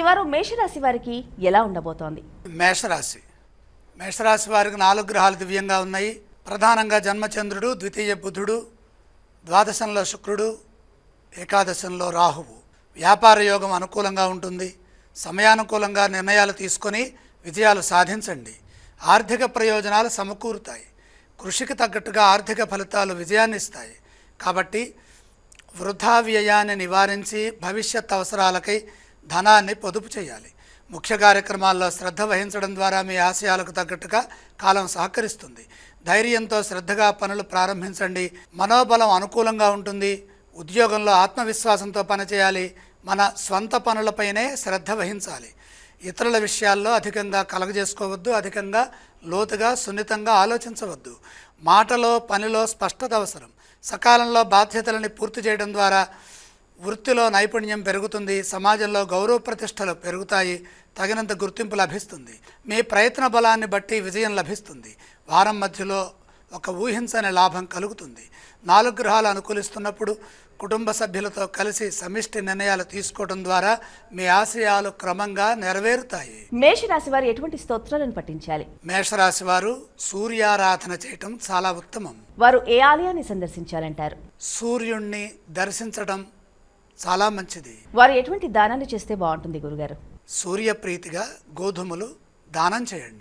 ఈ వారం మేషరాశి వారికి ఎలా ఉండబోతోంది? మేషరాశి. మేషరాశి వారికి నాలుగు గ్రహాలు దివ్యంగా ఉన్నాయి. ప్రధానంగా జన్మచంద్రుడు ద్వితీయ బుధుడు ద్వాదశంలో శుక్రుడు ఏకాదశంలో రాహువు. వ్యాపార యోగం అనుకూలంగా ఉంటుంది. సమయానుకూలంగా నిర్ణయాలు తీసుకొని విజయాలు సాధించండి. ఆర్థిక ప్రయోజనాలు సమకూరుతాయి. కృషికి తగ్గట్టుగా ఆర్థిక ఫలితాలు విజయాన్ని ఇస్తాయి. కాబట్టి వృధా వ్యయాన్ని నివారించి భవిష్యత్ అవసరాలకై ధనాన్ని పొదుపు చేయాలి. ముఖ్య కార్యక్రమాల్లో శ్రద్ధ వహించడం ద్వారా మీ ఆశయాలకు తగ్గట్టుగా కాలం సహకరిస్తుంది. ధైర్యంతో శ్రద్ధగా పనులు ప్రారంభించండి. మనోబలం అనుకూలంగా ఉంటుంది. ఉద్యోగంలో ఆత్మవిశ్వాసంతో పనిచేయాలి. మన స్వంత పనులపైనే శ్రద్ధ వహించాలి. ఇతరుల విషయాల్లో అధికంగా కలగజేసుకోవద్దు. అధికంగా లోతుగా సున్నితంగా ఆలోచించవద్దు. మాటలో పనిలో స్పష్టత అవసరం. సకాలంలో బాధ్యతలని పూర్తి చేయడం ద్వారా వృత్తిలో నైపుణ్యం పెరుగుతుంది సమాజంలో గౌరవ ప్రతిష్టలు పెరుగుతాయి తగినంత గుర్తింపు లభిస్తుంది. మీ ప్రయత్న బలాన్ని బట్టి విజయం లభిస్తుంది. వారం మధ్యలో ఒక ఊహించని లాభం కలుగుతుంది. నాలుగు గ్రహాలు అనుకూలిస్తున్నప్పుడు కుటుంబ సభ్యులతో కలిసి సమిష్టి నిర్ణయాలు తీసుకోవడం ద్వారా మీ ఆశయాలు క్రమంగా నెరవేరుతాయి. మేషరాశి వారు ఎటువంటి స్తోత్రాలను పఠించాలి? మేషరాశి వారు సూర్యారాధన చేయటం చాలా ఉత్తమం. వారు ఏ ఆలయాన్ని సందర్శించాలంటారు? సూర్యుణ్ణి దర్శించడం చాలా మంచిది. వారు ఎటువంటి దానాన్ని చేస్తే బాగుంటుంది గురుగారు? సూర్యప్రీతిగా గోధుమలు దానం చేయండి.